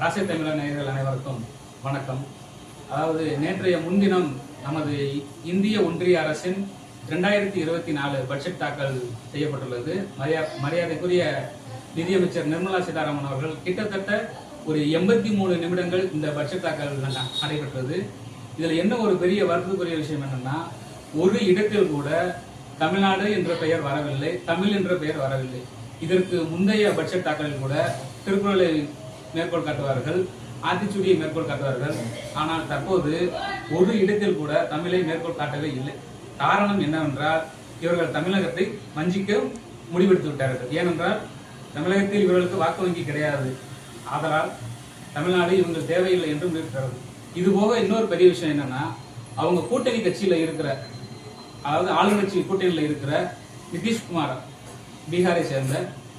ராசிய தமிழர் நேயர்கள் அனைவருக்கும் வணக்கம். அதாவது நேற்றைய முன்தினம் நமது இந்திய ஒன்றிய அரசின் ரெண்டாயிரத்தி இருபத்தி நாலு பட்ஜெட் தாக்கல் செய்யப்பட்டுள்ளது. மரியா மரியாதைக்குரிய நிதியமைச்சர் நிர்மலா சீதாராமன் அவர்கள் கிட்டத்தட்ட ஒரு எண்பத்தி மூணு நிமிடங்கள் இந்த பட்ஜெட் தாக்கல் நடைபெற்றது. இதில் என்ன ஒரு பெரிய வருத்தத்துக்குரிய விஷயம் என்னன்னா ஒரு இடத்தில் கூட தமிழ்நாடு என்ற பெயர் வரவில்லை தமிழ் என்ற பெயர் வரவில்லை. இதற்கு முந்தைய பட்ஜெட் தாக்கலில் கூட திருக்குறளை மேற்கோள் காட்டுவார்கள். ஆத்திச்சூடியை மேற்கோள் காட்டுவார்கள். ஆனால் தற்போது ஒரு இடத்தில் கூட தமிழை மேற்கோள் காட்டவே இல்லை. காரணம் என்னவென்றால் இவர்கள் தமிழகத்தை வஞ்சிக்க முடிவெடுத்து விட்டார்கள். ஏனென்றால் தமிழகத்தில் இவர்களுக்கு வாக்கு வங்கி கிடையாது. ஆதலால் தமிழ்நாடு இவங்கள் தேவையில்லை என்று முடிவுற்றது இது போக இன்னொரு பெரிய விஷயம் என்னன்னா அவங்க கூட்டணி கட்சியில் இருக்கிற அதாவது ஆளுங்கட்சி கூட்டணியில் இருக்கிற நிதிஷ்குமார் பீகாரை சேர்ந்த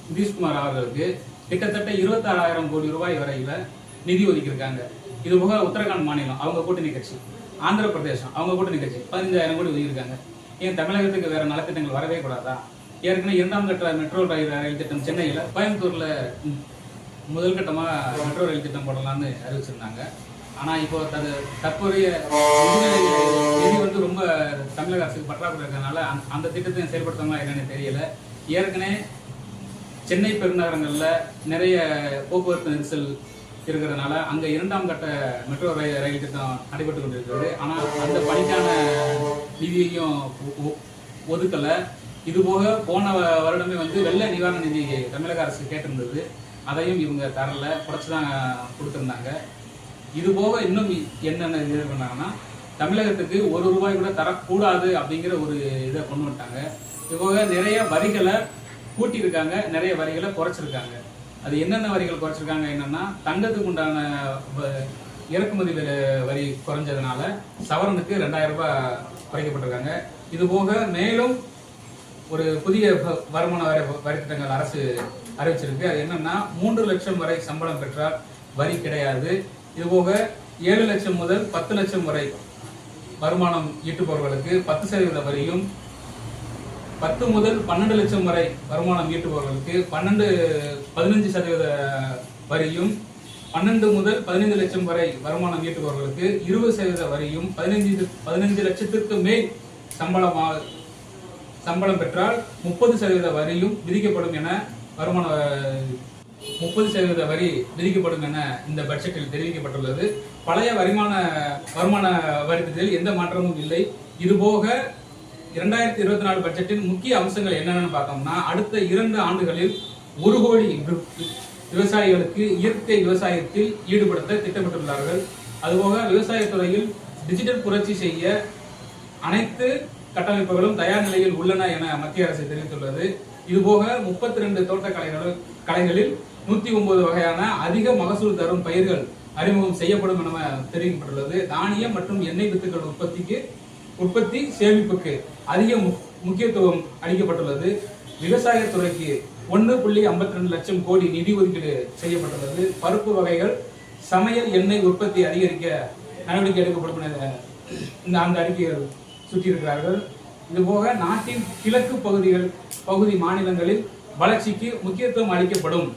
நிதிஷ்குமார் அவர்களுக்கு கிட்டத்தட்ட இருபத்தாறாயிரம் கோடி ரூபாய் வரையில நிதி ஒதுக்கியிருக்காங்க. இது போக உத்தரகாண்ட் மாநிலம். அவங்க கூட்டணி கட்சி. ஆந்திர பிரதேசம் அவங்க கூட்டணி கட்சி. பதினஞ்சாயிரம் கோடி ஒதுக்கியிருக்காங்க. ஏன் தமிழகத்துக்கு வேற நலத்திட்டங்கள் வரவே கூடாதா? ஏற்கனவே இரண்டாம் கட்ட மெட்ரோ ரயில் ரயில் திட்டம் சென்னையில் கோயம்புத்தூர்ல முதல் கட்டமா மெட்ரோ ரயில் திட்டம் போடலாம்னு அறிவிச்சிருந்தாங்க. ஆனா இப்போ தது தற்போதைய நிதி வந்து ரொம்ப தமிழக அரசுக்கு பற்றாக்குறை இருக்கிறதுனால அந்த- அந்த திட்டத்தை செயல்படுத்தமா என்னன்னு தெரியல. ஏற்கனவே சென்னை பெருநகரங்களில் நிறைய போக்குவரத்து நெரிசல் இருக்கிறதுனால அங்கே இரண்டாம் கட்ட மெட்ரோ ரயில் ரயில் திட்டம் நடைபெற்று கொண்டிருக்கிறது. ஆனால் அந்த பணிக்கான நிதியையும் ஒதுக்கலை. இதுபோக இது போக போன வருடமே வந்து வெள்ள நிவாரண நிதி தமிழக அரசு கேட்டிருந்தது. அதையும் இவங்க தரல. குறைச்சி தான் கொடுத்துருந்தாங்க. இது போக இன்னும் என்னென்ன இது பண்ணாங்கன்னா தமிழகத்துக்கு ஒரு ரூபாய் கூட தரக்கூடாது அப்படிங்கிற ஒரு இதை கொண்டு வந்துட்டாங்க. இது போக நிறைய வரிகளை கூட்டியிருக்காங்க நிறைய வரிகளை குறைச்சிருக்காங்க. அது என்னென்ன வரிகள் குறைச்சிருக்காங்க என்னன்னா தங்கத்துக்கு உண்டான இறக்குமதி வரி- குறைஞ்சதுனால சவரனுக்கு ரெண்டாயிரம் ரூபாய் குறைக்கப்பட்டிருக்காங்க. இது போக மேலும் ஒரு புதிய வ- வருமான வரி வரி திட்டங்கள் அரசு அறிவிச்சிருக்கு. அது என்னன்னா மூன்று லட்சம் வரை சம்பளம் பெற்றால் வரி கிடையாது. இது போக ஏழு லட்சம் முதல் பத்து லட்சம் வரை வருமானம் ஈட்டுபவர்களுக்கு பத்து சதவீத வரியும் பத்து முதல் பன்னெண்டு லட்சம் வரை வருமானம் ஈட்டுபவர்களுக்கு பன்னெண்டு பதினஞ்சு சதவீத வரியும் பன்னெண்டு முதல் பதினைந்து லட்சம் வரை வருமானம் ஈட்டுபவர்களுக்கு இருபது சதவீத வரியும் பதினைஞ்சு பதினைஞ்சு லட்சத்திற்கு மேல் சம்பளமாக சம்பளம் பெற்றால் முப்பது சதவீத வரியும் விதிக்கப்படும் என வருமான முப்பது சதவீத வரி விதிக்கப்படும் என இந்த பட்ஜெட்டில் தெரிவிக்கப்பட்டுள்ளது. பழைய வருமான வருமான வரித்தில் எந்த மாற்றமும் இல்லை. இதுபோக இரண்டாயிரத்தி இருபத்தி நாலு பட்ஜெட்டின் முக்கிய அம்சங்கள் என்னென்னு பார்த்தோம்னா அடுத்த இரண்டு ஆண்டுகளில் ஒரு கோடி விவசாயிகளுக்கு இயற்கை விவசாயத்தில் ஈடுபடுத்த திட்டமிட்டுள்ளார்கள். அதுபோக விவசாயத்துறையில் டிஜிட்டல் புரட்சி செய்ய அனைத்து கட்டமைப்புகளும் தயார் நிலையில் உள்ளன என மத்திய அரசு தெரிவித்துள்ளது. இதுபோக முப்பத்தி ரெண்டு தோட்டக்கலைகள் கலைகளில் நூத்தி ஒன்பது வகையான அதிக மகசூல் தரும் பயிர்கள் அறிமுகம் செய்யப்படும் என தெரிவிக்கப்பட்டுள்ளது. தானியம் மற்றும் எண்ணெய் வித்துக்கள் உற்பத்திக்கு உற்பத்தி சேமிப்புக்கு அதிக முக்கியத்துவம் அளிக்கப்பட்டுள்ளது. விவசாயத்துறைக்கு ஒன்று புள்ளி ஐம்பத்தி ரெண்டு லட்சம் கோடி நிதி ஒதுக்கீடு செய்யப்பட்டுள்ளது. பருப்பு வகைகள் சமையல் எண்ணெய் உற்பத்தி அதிகரிக்க நடவடிக்கை எடுக்கப்படும் என இந்த அந்த அறிக்கைகள் சுட்டியிருக்கிறார்கள். இதுபோக நாட்டின் கிழக்கு பகுதிகள் பகுதி மாநிலங்களில் வளர்ச்சிக்கு முக்கியத்துவம் அளிக்கப்படும்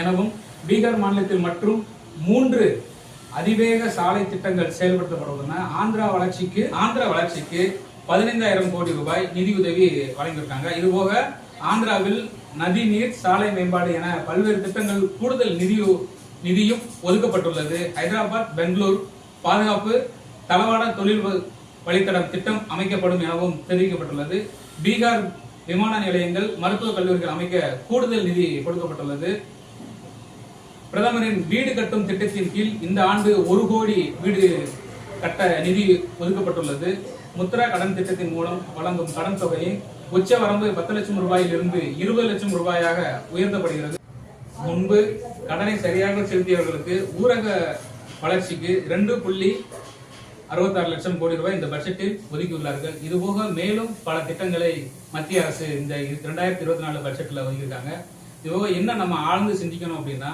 எனவும் பீகார் மாநிலத்தில் மற்றும் மூன்று அதிவேக சாலை திட்டங்கள் செயல்படுத்தப்படுகின்றன ஆந்திரா வளர்ச்சிக்கு ஆந்திரா வளர்ச்சிக்கு பதினைந்தாயிரம் கோடி ரூபாய் நிதியுதவி வழங்கியிருக்காங்க. இதுபோக ஆந்திராவில் நதி நீர் சாலை மேம்பாடு என பல்வேறு திட்டங்கள் கூடுதல் நிதி நிதியும் ஒதுக்கப்பட்டுள்ளது. ஹைதராபாத் பெங்களூர் பாதுகாப்பு தளவாட தொழில் வழித்தடம் திட்டம் அமைக்கப்படும் எனவும் தெரிவிக்கப்பட்டுள்ளது. பீகார் விமான நிலையங்கள் மருத்துவக் கல்லூரிகள் அமைக்க கூடுதல் நிதி கொடுக்கப்பட்டுள்ளது. பிரதமரின் வீடு கட்டும் திட்டத்தின் கீழ் இந்த ஆண்டு ஒரு கோடி வீடு கட்ட நிதி ஒதுக்கப்பட்டுள்ளது. முத்ரா கடன் திட்டத்தின் மூலம் வழங்கும் கடன் தொகையை உச்ச வரம்பு பத்து லட்சம் ரூபாயிலிருந்து இருபது லட்சம் ரூபாயாக உயர்த்தப்படுகிறது. முன்பு கடனை சரியாக செலுத்தியவர்களுக்கு ஊரக வளர்ச்சிக்கு ரெண்டு புள்ளி அறுபத்தாறு லட்சம் கோடி ரூபாய் இந்த பட்ஜெட்டில் ஒதுக்கியுள்ளார்கள். இதுபோக மேலும் பல திட்டங்களை மத்திய அரசு இந்த இரண்டாயிரத்தி இருபத்தி நாலு பட்ஜெட்டில் ஒதுக்கியிருக்காங்க. இதுபோக என்ன நம்ம ஆழ்ந்து சிந்திக்கணும் அப்படின்னா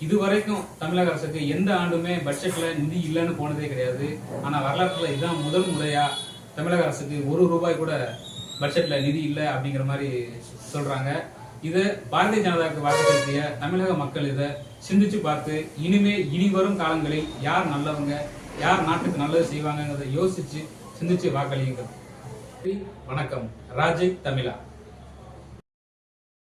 இதுவரைக்கும் தமிழக அரசுக்கு எந்த ஆண்டுமே பட்ஜெட்ல நிதி இல்லைன்னு போனதே கிடையாது. ஆனா வரலாற்றுல இதுதான் முதல் முறையா தமிழக அரசுக்கு ஒரு ரூபாய் கூட பட்ஜெட்ல நிதி இல்லை அப்படிங்கிற மாதிரி சொல்றாங்க. இதை பாரதிய ஜனதாவுக்கு வாக்கு செலுத்திய தமிழக மக்கள் இதை சிந்திச்சு பார்த்து இனிமே இனி வரும் காலங்களில் யார் நல்லவங்க யார் நாட்டுக்கு நல்லது செய்வாங்கங்கிறத யோசிச்சு சிந்திச்சு வாக்களியுங்க வணக்கம். ராஜை தமிழா.